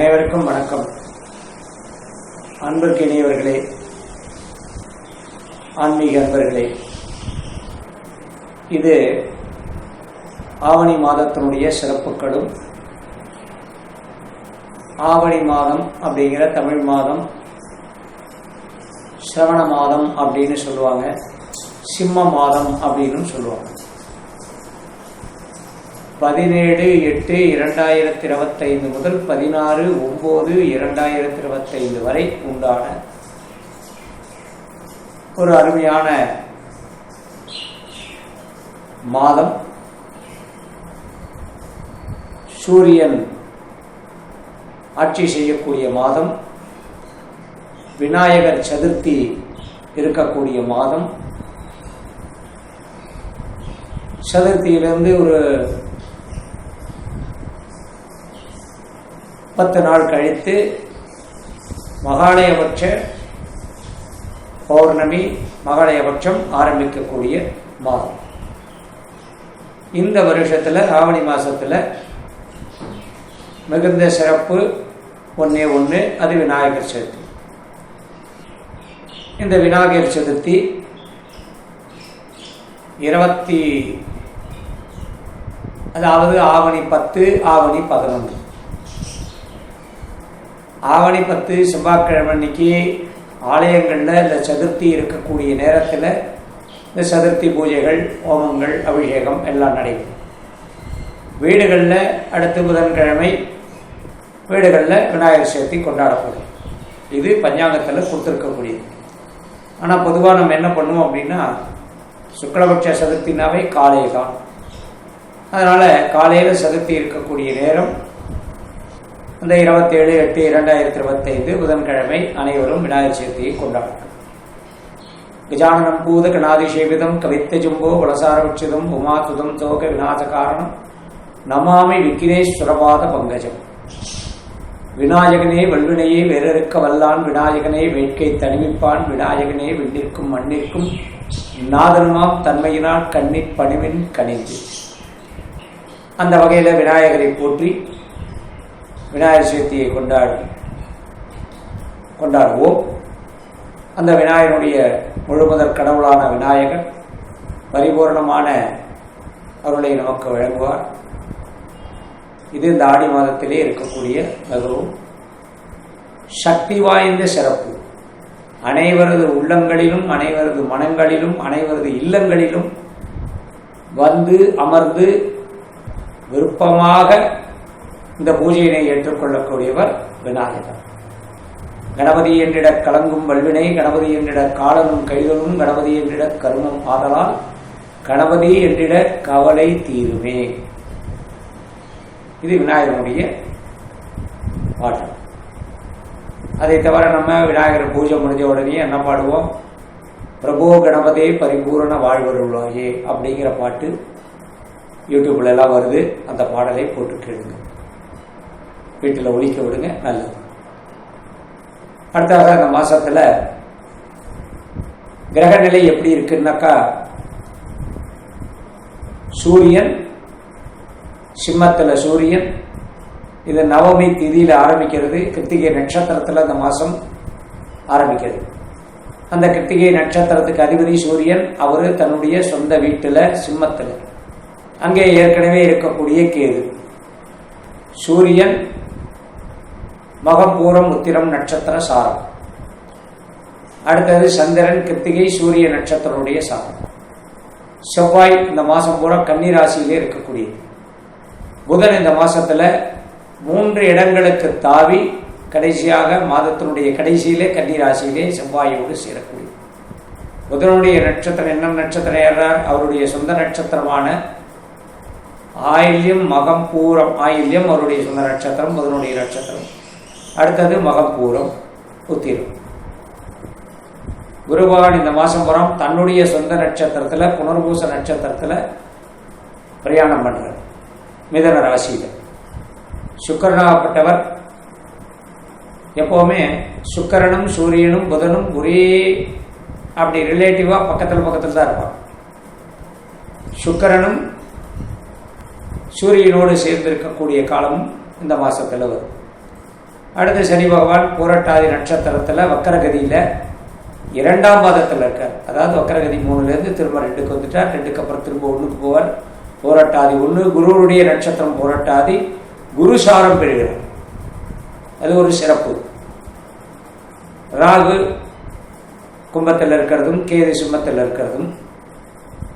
அனைவருக்கும் வணக்கம். அன்புக்கு இணையவர்களே ஆன்மீக அன்பர்களே இது ஆவணி மாதத்தினுடைய சிறப்புகளும் ஆவணி மாதம் அப்படிங்கிற தமிழ் மாதம் சிரவண மாதம் அப்படின்னு சொல்லுவாங்க சிம்ம மாதம் அப்படின்னு சொல்லுவாங்க. பதினேழு எட்டு இரண்டாயிரத்தி இருபத்தைந்து முதல் பதினாறு ஒம்பது இரண்டாயிரத்தி இருபத்தைந்து வரை உண்டான ஒரு அருமையான மாதம். சூரியன் ஆட்சி செய்யக்கூடிய மாதம். விநாயகர் சதுர்த்தி இருக்கக்கூடிய மாதம். சதுர்த்தியிலிருந்து ஒரு பத்து நாள் கழித்து மகாலயபட்ச பௌர்ணமி மகாலயபட்சம் ஆரம்பிக்கக்கூடிய மாதம். இந்த வருஷத்தில் ஆவணி மாதத்தில் மிகுந்த சிறப்பு ஒன்றே ஒன்று அது விநாயகர் சதுர்த்தி. இந்த விநாயகர் சதுர்த்தி இருபத்தி அதாவது ஆவணி பத்து ஆவணி பதினொன்று. ஆவணி பத்து செவ்வாய்க்கிழமை அன்னைக்கு ஆலயங்களில் இந்த சதுர்த்தி இருக்கக்கூடிய நேரத்தில் இந்த சதுர்த்தி பூஜைகள் ஹோமங்கள் அபிஷேகம் எல்லாம் நடைபெறும். வீடுகளில் அடுத்து புதன்கிழமை வீடுகளில் விநாயகர் சதுர்த்தி கொண்டாடப்படும். இது பஞ்சாங்கத்தில் கொடுத்துருக்கக்கூடியது. ஆனால் பொதுவாக நம்ம என்ன பண்ணுவோம் அப்படின்னா சுக்லபட்ச சதுர்த்தினாவே காலை தான். அதனால் காலையில் சதுர்த்தி இருக்கக்கூடிய நேரம் அந்த இருபத்தேழு எட்டு இரண்டாயிரத்தி இருபத்தைந்து புதன்கிழமை அனைவரும் விநாயகர் சதுர்த்தியை கொண்டாடும் கஜானனம் பூத கணாதிசேவிதம் கவித்த ஜும்போ வளசாரவிச்சிதம் உமாதுதம் தோக விநாச காரணம் நமாமி விக்கினேஸ்வரபாத பங்கஜம். விநாயகனே வல்வினையே வேறறுக்க வல்லான் விநாயகனே வேட்கை தனிமிப்பான் விநாயகனே விண்ணிற்கும் மண்ணிற்கும் நாதனுமாம் தன்மையினால் கண்ணிற் பணிவின் கணிந்து அந்த வகையில் விநாயகரை போற்றி விநாயகர் சதுர்த்தியை கொண்டாடி கொண்டாடுவோம். அந்த விநாயகனுடைய முழுமுதற் கடவுளான விநாயகர் பரிபூர்ணமான அருளை நமக்கு வழங்குவார். இது இந்த ஆடி மாதத்திலே இருக்கக்கூடிய மிகவும் சக்தி வாய்ந்த சிறப்பு. அனைவரது உள்ளங்களிலும் அனைவரது மனங்களிலும் அனைவரது இல்லங்களிலும் வந்து அமர்ந்து விருப்பமாக இந்த பூஜையினை ஏற்றுக்கொள்ளக்கூடியவர் விநாயகர். கணபதி என்றிட கலங்கும் வல்வினை கணபதி என்றிட காலனும் கைதலும் கணபதி என்றிட கருமம் ஆதலால் கணபதி என்றிட கவலை தீருமே. இது விநாயகனுடைய பாட்டு. அதை தவிர நம்ம விநாயகர் பூஜை முடிஞ்ச உடனே என்ன பாடுவோம்? பிரபோ கணபதே பரிபூரண வாழ்வருள்ளாயே அப்படிங்கிற பாட்டு யூடியூப்ல எல்லாம் வருது. அந்த பாடலை போட்டு கேளுங்க. வீட்டில் ஒழிக்க விடுங்க நல்லது. அடுத்ததாக அந்த மாசத்துல கிரகநிலை எப்படி இருக்குன்னாக்கா சூரியன் சிம்மத்தில் சூரியன் இது நவமி திதியில் ஆரம்பிக்கிறது கிருத்திகை நட்சத்திரத்தில் அந்த மாதம் ஆரம்பிக்கிறது. அந்த கிருத்திகை நட்சத்திரத்துக்கு அதிபதி சூரியன் அவர் தன்னுடைய சொந்த வீட்டில் சிம்மத்தில். அங்கே ஏற்கனவே இருக்கக்கூடிய கேது. சூரியன் மகப்பூரம் உத்திரம் நட்சத்திர சாரம். அடுத்தது சந்திரன் கிருத்திகை சூரிய நட்சத்திரனுடைய சாரம். செவ்வாய் இந்த மாதம் பூரா கன்னிராசியிலே இருக்கக்கூடியது. புதன் இந்த மாசத்துல மூன்று இடங்களுக்கு தாவி கடைசியாக மாதத்தினுடைய கடைசியிலே கன்னிராசியிலே செவ்வாயோடு சேரக்கூடியது. புதனுடைய நட்சத்திரம் என்ன நட்சத்திரம் ஏறார் அவருடைய சொந்த நட்சத்திரமான ஆயில்யம் மகம் பூரம் ஆயில்யம் அவருடைய சொந்த நட்சத்திரம் புதனுடைய நட்சத்திரம். அடுத்தது மகப்பூரம் உத்திரம். குருபகவான் இந்த மாதம் புறம். தன்னுடைய சொந்த நட்சத்திரத்தில் புனர்பூச நட்சத்திரத்தில் பிரயாணம் பண்ணுறார் மிதன ராசியில். சுக்கரனாகப்பட்டவர் எப்போவுமே சுக்கரனும் சூரியனும் புதனும் ஒரே அப்படி ரிலேட்டிவாக பக்கத்தில் பக்கத்தில் தான் இருப்பான் சுக்கரனும் சூரியனோடு சேர்ந்திருக்கக்கூடிய காலமும் இந்த மாதத்தில் வரும். அடுத்து சனி பகவான் பூரட்டாதி நட்சத்திரத்தில் வக்கரகதியில் இரண்டாம் பாதத்தில் இருக்கார். அதாவது வக்கரகதி மூணுலேருந்து திரும்ப ரெண்டுக்கு வந்துட்டார் ரெண்டுக்கு அப்புறம் திரும்ப ஒன்றுக்கு போவார். போராட்டாதி ஒன்று குருவுடைய நட்சத்திரம் போராட்டாதி குரு சாரம் பெறுகிறார். அது ஒரு சிறப்பு. ராகு கும்பத்தில் இருக்கிறதும் கேது சிம்மத்தில் இருக்கிறதும்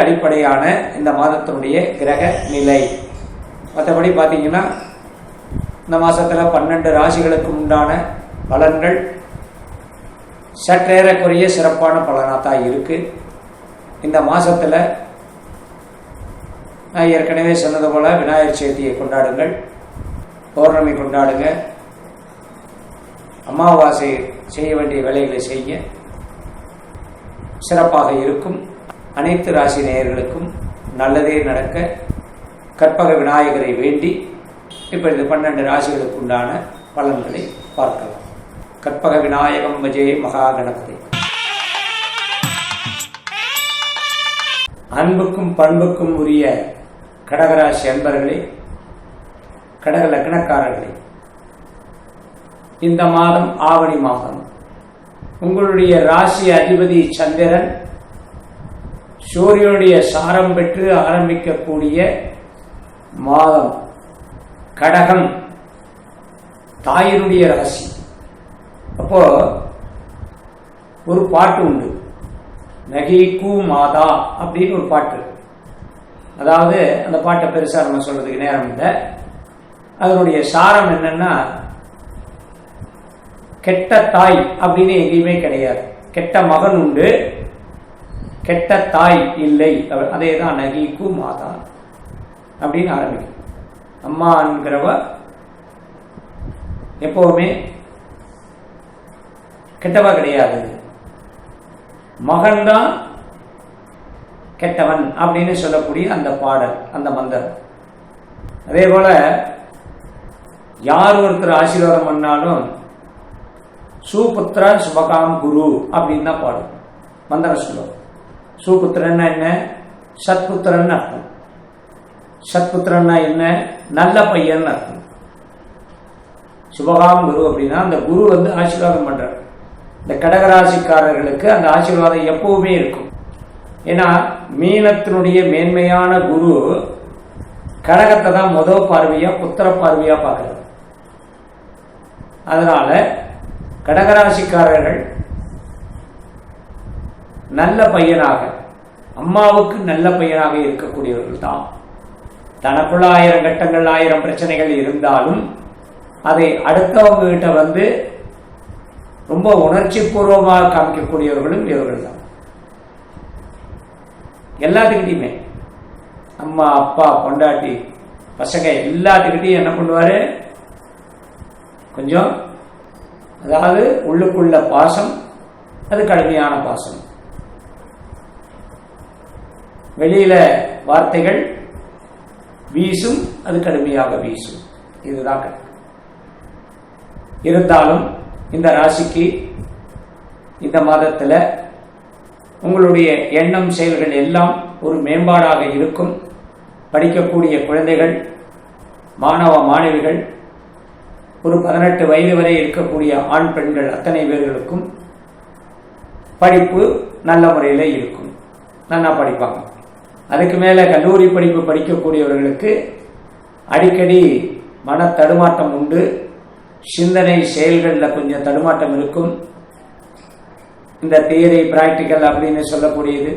அடிப்படையான இந்த மாதத்தினுடைய கிரக நிலை. மற்றபடி பார்த்தீங்கன்னா இந்த மாதத்தில் பன்னெண்டு ராசிகளுக்கு உண்டான பலன்கள் சற்றேறக்குறைய சிறப்பான பலனாக தான் இருக்குது இந்த மாதத்தில் நான் ஏற்கனவே சொன்னது போல் விநாயகர் சதுர்த்தியை கொண்டாடுங்கள். பௌர்ணமி கொண்டாடுங்க. அமாவாசை செய்ய வேண்டிய வேலைகளை செய்ய சிறப்பாக இருக்கும். அனைத்து ராசி நேயர்களுக்கும் நல்லதே நடக்க கற்பக விநாயகரை வேண்டி இப்போ இந்த பன்னெண்டு ராசிகளுக்கு உண்டான பலன்களை பார்க்கலாம். கற்பக விநாயகம் விஜய மகா கணபதி அன்புக்கும் பண்புக்கும் உரிய கடகராசி அன்பர்களே கடக லக்னக்காரர்களே இந்த மாதம் ஆவணி மாதம். உங்களுடைய ராசி அதிபதி சந்திரன் சூரியனுடைய சாரம் பெற்று ஆரம்பிக்கக்கூடிய மாதம். கடகம். தாயினுடைய ராசி அப்போ ஒரு பாட்டு உண்டு. நகிக்கு மாதா அப்படின்னு ஒரு பாட்டு. அதாவது அந்த பாட்டை பெருசா நம்ம சொல்றதுக்கு நேரம் இல்லை. அதனுடைய சாரம் என்னன்னா கெட்ட தாய் அப்படின்னு எங்கேயுமே கிடையாது. கெட்ட மகன் உண்டு. கெட்ட தாய் இல்லை. அதே தான் நகிக்கு மாதா அப்படின்னு ஆரம்பிக்கும். அம்மாங்கிறவ எப்பவுமே கெட்டவ கிடையாது. மகன்தான் கெட்டவன் அப்படின்னு சொல்லக்கூடிய அந்த பாடல் அந்த மந்தர் அதே போல யார் ஒருத்தர் ஆசீர்வாதம் பண்ணாலும் சுபுத்திர சுபகாம் குரு அப்படின்னு தான் பாடும். மந்திரம் சொல்லுவோம் சுபுத்திரன்னா என்ன? சத்புத்திரன் அர்த்தம். சத்புத்திரன்னா என்ன? நல்ல பையன் அர்த்தம். சுபகாம் குரு அப்படின்னா அந்த குரு வந்து ஆசீர்வாதம் பண்றார். இந்த கடகராசிக்காரர்களுக்கு அந்த ஆசீர்வாதம் எப்பவுமே இருக்கும். ஏன்னா மீனத்தினுடைய மேன்மையான குரு கடகத்தை தான் முதல் பார்வையா புத்திர பார்வையா பார்க்கறது அதனால கடகராசிக்காரர்கள் நல்ல பையனாக அம்மாவுக்கு நல்ல பையனாக இருக்கக்கூடியவர்கள் தான். தனக்குள்ள ஆயிரம் கட்டங்கள் ஆயிரம் பிரச்சனைகள் இருந்தாலும் அதை அடுத்தவங்க கிட்ட வந்து ரொம்ப உணர்ச்சி பூர்வமாக காமிக்கக்கூடியவர்களும் இவர்கள் தான் எல்லாத்துக்கிட்டையுமே. அம்மா அப்பா பொண்டாட்டி பசங்க எல்லாத்துக்கிட்டையும் என்ன பண்ணுவாரு? கொஞ்சம் அதாவது உள்ளுக்குள்ள பாசம் அது கடுமையான பாசம். வெளியில வார்த்தைகள் வீசும் அது கடுமையாக வீசும். இதுதான் இருந்தாலும் இந்த ராசிக்கு இந்த மாதத்தில் உங்களுடைய எண்ணம் செயல்கள் எல்லாம் ஒரு மேம்பாடாக இருக்கும். படிக்கக்கூடிய குழந்தைகள் மாணவ மாணவிகள் ஒரு பதினெட்டு வயது வரை இருக்கக்கூடிய ஆண் பெண்கள் அத்தனை பேர்களுக்கும் படிப்பு நல்ல முறையில் இருக்கும். நல்லா படிப்பாங்க. அதுக்கு மேலே கல்லூரி படிப்பு படிக்கக்கூடியவர்களுக்கு அடிக்கடி மன தடுமாட்டம் உண்டு. சிந்தனை செயல்களில் கொஞ்சம் தடுமாட்டம் இருக்கும். இந்த தியரி பிராக்டிக்கல் அப்படின்னு சொல்லக்கூடியது.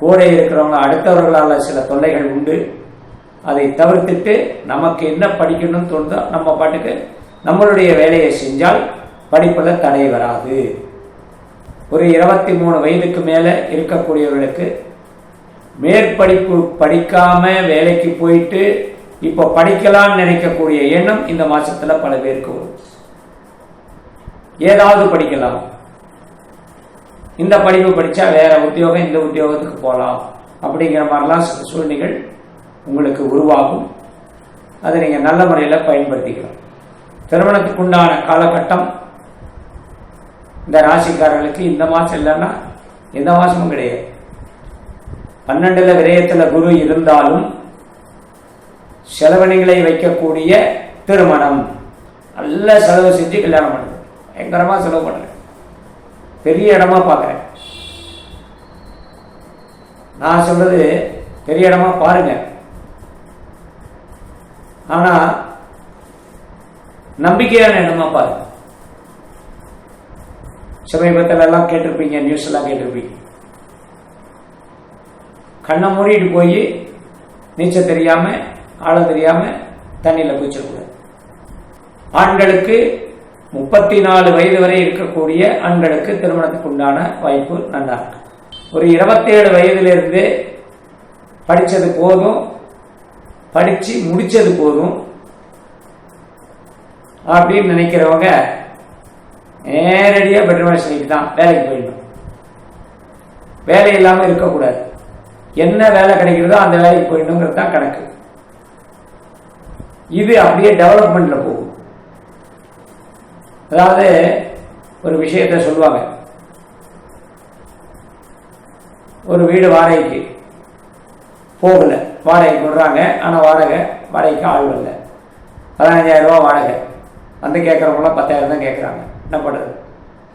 கூட இருக்கிறவங்க அடுத்தவர்களால் சில தொல்லைகள் உண்டு. அதை தவிர்த்துட்டு நமக்கு என்ன படிக்கணும்னு தோணுதோ நம்ம பாட்டுக்கு நம்மளுடைய வேலையை செஞ்சால் படிப்பில் தடை வராது. ஒரு இருபத்தி மூணு வயதுக்கு மேலே இருக்கக்கூடியவர்களுக்கு மேற்படிப்பு படிக்காம வேலைக்கு போயிட்டு இப்போ படிக்கலாம்னு நினைக்கக்கூடிய எண்ணம் இந்த மாசத்துல பல பேருக்கு வரும். ஏதாவது படிக்கலாம். இந்த படிப்பு படிச்சா வேற உத்தியோகம் இந்த உத்தியோகத்துக்கு போகலாம் அப்படிங்கிற மாதிரிலாம் சூழ்நிலைகள் உங்களுக்கு உருவாகும். அதை நீங்கள் நல்ல முறையில் பயன்படுத்திக்கலாம். திருமணத்துக்கு உண்டான காலகட்டம் இந்த ராசிக்காரர்களுக்கு இந்த மாதம் இல்லைன்னா எந்த மாதமும் கிடையாது. பன்னெண்டுல விரயத்துல குரு இருந்தாலும் செலவணிகளை வைக்கக்கூடிய திருமணம். நல்ல செலவு செஞ்சு கல்யாணம் பண்ணுறேன் பயங்கரமா செலவு பண்ணுறேன் பெரிய இடமா பார்க்குறேன் நான் சொல்றது பெரிய இடமா பாருங்க. ஆனா நம்பிக்கையான இடமா பாருங்க. சமீபத்தில் எல்லாம் கேட்டிருப்பீங்க நியூஸ் எல்லாம் கேட்டிருப்பீங்க. கண்ணை மூடிட்டு போய் நீச்சல் தெரியாம ஆழம் தெரியாம தண்ணியில் குதிச்சிடக்கூடாது ஆண்களுக்கு முப்பத்தி நாலு வயது வரை இருக்கக்கூடிய ஆண்களுக்கு திருமணத்துக்கு உண்டான வாய்ப்பு நல்லா இருக்கு. ஒரு இருபத்தேழு வயதிலிருந்து படிச்சது போதும் படிச்சு முடிச்சது போதும் அப்படின்னு நினைக்கிறவங்க நேரடியாக பெட்ரமேஷனுக்கு தான் வேலைக்கு போயிடணும். வேலை இல்லாமல் இருக்கக்கூடாது. என்ன வேலை கிடைக்கிறதோ அந்த வேலைக்கு போயிடணுங்கிறது தான் கணக்கு. இது அப்படியே டெவலப்மெண்ட்ல போகும். அதாவது ஒரு விஷயத்த சொல்லுவாங்க. ஒரு வீடு வாடகைக்கு. போகல. வாடகைக்கு விடுறாங்க. ஆனால் வாடகை வாடகைக்கு ஆள் வரல. பதினஞ்சாயிரம் ரூபா வாடகை. வந்து கேட்குறவங்களாம் பத்தாயிரம் தான் கேட்குறாங்க. என்ன பண்ணுறது?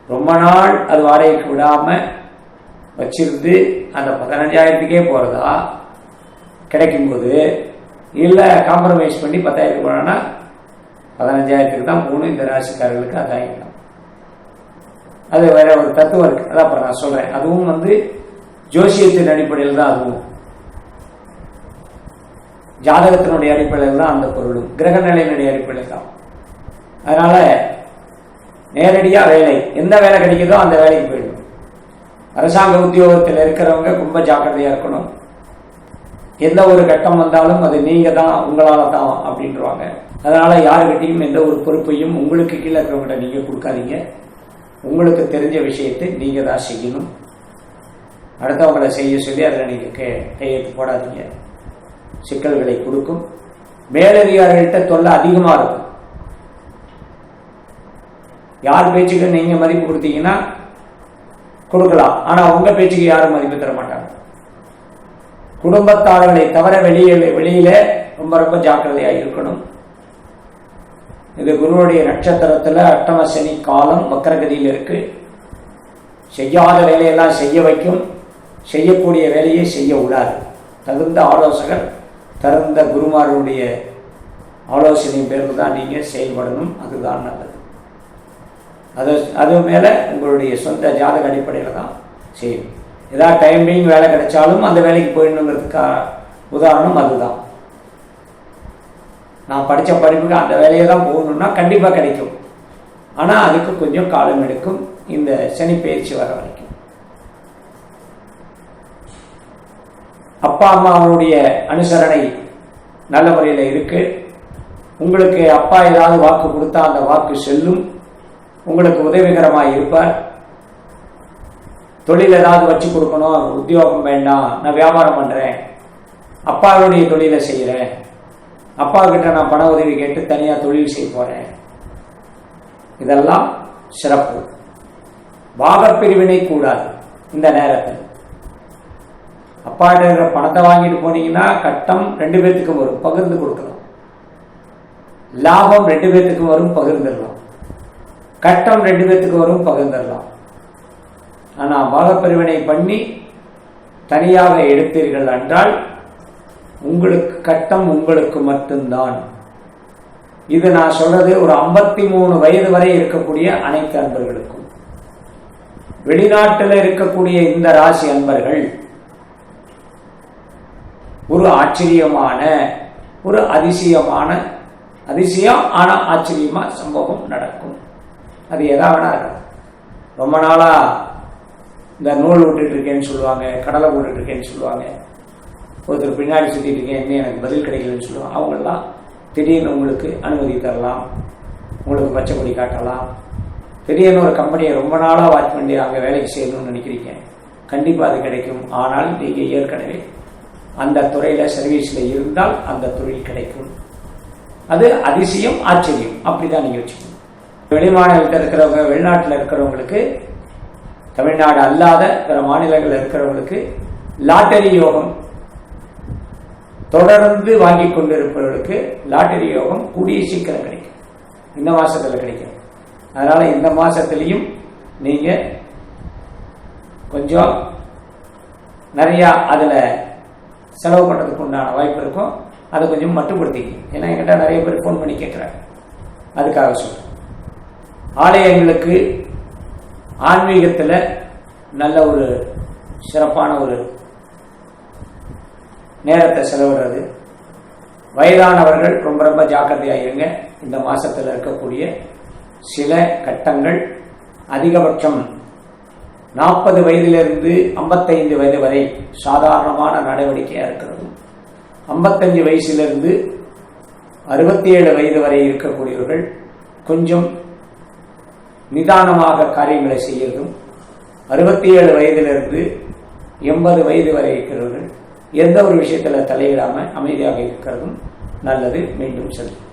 ரொம்ப நாள் அது வாடகைக்கு விடாமல் வச்சிருந்து அந்த பதினஞ்சாயிரத்துக்கே போகிறதா கிடைக்கும்போது இல்லை காம்ப்ரமைஸ் பண்ணி பத்தாயிரத்துக்கு போனோன்னா பதினஞ்சாயிரத்துக்கு தான் போகணும் இந்த ராசிக்காரர்களுக்கு அதாயிரம். அது வேற ஒரு தத்துவம் இருக்கு. அதான் இப்போ நான் சொல்கிறேன் அதுவும் வந்து ஜோசியத்தின் அடிப்படையில் தான் அதுவும். ஜாதகத்தினுடைய அடிப்படையில் தான் அந்த பொருளும். கிரக நிலையினுடைய அடிப்படையில் தான். அதனால நேரடியாக வேலை எந்த வேலை கிடைக்குதோ அந்த வேலைக்கு போயிடும் அரசாங்க உத்தியோகத்தில் இருக்கிறவங்க ரொம்ப ஜாக்கிரதையா இருக்கணும். எந்த ஒரு கட்டம் வந்தாலும் அது நீங்க தான் உங்களால தான் அப்படின்றவாங்க. அதனால யாருக்கிட்டையும் எந்த ஒரு பொறுப்பையும் உங்களுக்கு கீழே இருக்கிறவங்க நீங்க கொடுக்காதீங்க. உங்களுக்கு தெரிஞ்ச விஷயத்தை நீங்க தான் செய்யணும். அடுத்தவங்களை செய்ய சொல்லி அதில் நீங்க கையெழுத்து போடாதீங்க. சிக்கல்களை கொடுக்கும். மேலதிகாரிகள்கிட்ட தொல்லை அதிகமாக இருக்கும். யார் பேச்சுக்கு நீங்கள் மதிப்பு கொடுத்தீங்கன்னா கொடுக்கலாம். ஆனா உங்க பேச்சுக்கு யாரும் மதிப்பு தர மாட்டாங்க. குடும்பத்தாளர்களை தவிர வெளியே வெளியில ரொம்ப ரொம்ப ஜாக்கிரதையா இருக்கணும். இது குருவுடைய நட்சத்திரத்துல அட்டம சனி காலம் வக்கரகதியில் இருக்கு. செய்யாத வேலையெல்லாம் செய்ய வைக்கும். செய்யக்கூடிய வேலையை செய்ய விடாது தகுந்த ஆலோசகர் தகுந்த குருமாரனுடைய ஆலோசனை பேருக்கு தான் நீங்கள் செயல்படணும். அதுதான் நல்லது. அது அது மேலே உங்களுடைய சொந்த ஜாதக அடிப்படையில் தான் செய்யும் ஏதாவது டைமிங் வேலை கிடைச்சாலும் அந்த வேலைக்கு போயிடணுங்கிறதுக்கா உதாரணம் அதுதான். நான் படித்த படிப்புக்கு அந்த வேலையை தான் போகணும்னா கண்டிப்பாக கிடைக்கும். ஆனால் அதுக்கு கொஞ்சம் காலம் எடுக்கும். இந்த சனி பயிற்சி வர வரைக்கும். அப்பா அம்மாவுடைய அனுசரணை நல்ல முறையில் இருக்கு. உங்களுக்கு அப்பா ஏதாவது வாக்கு கொடுத்தா அந்த வாக்கு செல்லும். உங்களுக்கு உதவிகரமாக இருப்பார். தொழில் ஏதாவது வச்சு கொடுக்கணும் உத்தியோகம் வேண்டாம் நான் வியாபாரம் பண்ணுறேன் அப்பாவுடைய தொழிலை செய்கிறேன் அப்பா கிட்ட நான் பண உதவி கேட்டு தனியாக தொழில் செய்ய போகிறேன் இதெல்லாம் சிறப்பு. பாகப்பிரிவினை கூடாது இந்த நேரத்தில். அப்பா இருக்கிற பணத்தை வாங்கிட்டு போனீங்கன்னா கட்டம் ரெண்டு பேர்த்துக்கும் வரும் பகிர்ந்து கொடுக்கலாம் லாபம் ரெண்டு பேர்த்துக்கும் வரும் பகிர்ந்துடலாம். கட்டம் ரெண்டு பேர்த்துக்கு வரும் பகிர்ந்துடலாம் ஆனால் பாகப்பிரிவினை பண்ணி தனியாக எடுத்தீர்கள் என்றால் உங்களுக்கு கட்டம் உங்களுக்கு மட்டும்தான். இது நான் சொல்றது ஒரு ஐம்பத்தி மூணு வயது வரை இருக்கக்கூடிய அனைத்து அன்பர்களுக்கும். வெளிநாட்டில் இருக்கக்கூடிய இந்த ராசி அன்பர்கள் ஒரு ஆச்சரியமான ஒரு அதிசயமான அதிசயம் ஆனால் ஆச்சரியமா சம்பவம் நடக்கும். அது எதா வேணா ரொம்ப நாளா இந்த நூல் விட்டுட்டு இருக்கேன்னு சொல்லுவாங்க கடலை போட்டுட்டு இருக்கேன்னு சொல்லுவாங்க. ஒருத்தர் பின்னாடி சுத்திட்டு இருக்கேன் என்ன எனக்கு பதில் கிடைக்கலன்னு சொல்லுவாங்க. அவங்கெல்லாம் திடீர்னு உங்களுக்கு அனுமதி தரலாம். உங்களுக்கு பச்சை கொடி காட்டலாம். திடீர்னு ஒரு கம்பெனியை ரொம்ப நாளாக வாட்ச் பண்ணி அங்கே வேலைக்கு செய்யணும்னு நினைக்கிறீங்க. கண்டிப்பாக அது கிடைக்கும். ஆனால் நீங்கள் ஏற்கனவே அந்த துறையில் சர்வீஸில் இருந்தால் அந்த தொழில் கிடைக்கும். அது அதிசயம் ஆச்சரியம். அப்படிதான் நீங்கள் வச்சுக்கணும். வெளி மாநிலத்தில் இருக்கிறவங்க வெளிநாட்டில் இருக்கிறவங்களுக்கு தமிழ்நாடு அல்லாத பிற மாநிலங்களில் இருக்கிறவங்களுக்கு லாட்டரி யோகம் தொடர்ந்து வாங்கி கொண்டிருப்பவர்களுக்கு லாட்டரி யோகம் கூடிய சீக்கிரம் கிடைக்கும். இந்த மாசத்துல கிடைக்கும். அதனால இந்த மாசத்துலயும் நீங்க கொஞ்சம் நிறையா அதில் செலவு பண்ணுறதுக்கு உண்டான வாய்ப்பு இருக்கும். அதை கொஞ்சம் மட்டுப்படுத்திக்கணும் ஏன்னா என்கிட்ட நிறைய பேர் ஃபோன் பண்ணி கேட்குறாங்க அதுக்காக சொல்கிறேன் ஆலயங்களுக்கு ஆன்மீகத்தில் நல்ல ஒரு சிறப்பான ஒரு நேரத்தை செலவிடுறது. வயதானவர்கள் ரொம்ப ரொம்ப ஜாக்கிரதையாக இருங்க. இந்த மாதத்தில் இருக்கக்கூடிய சில கட்டங்கள் அதிகபட்சம் நாற்பது வயதிலிருந்து ஐம்பத்தைந்து வயது வரை சாதாரணமான நடவடிக்கையாக இருக்கிறது. ஐம்பத்தஞ்சு வயசிலிருந்து அறுபத்தி ஏழு வயது வரை இருக்கக்கூடியவர்கள் கொஞ்சம் நிதானமாக காரியங்களை செய்யறதும் அறுபத்தி ஏழு வயதிலிருந்து எண்பது வயது வரை இருக்கிறவர்கள் எந்த ஒரு விஷயத்தில் தலையிடாமல் அமைதியாக இருக்கிறதும் நல்லது. மீண்டும் செல்லும்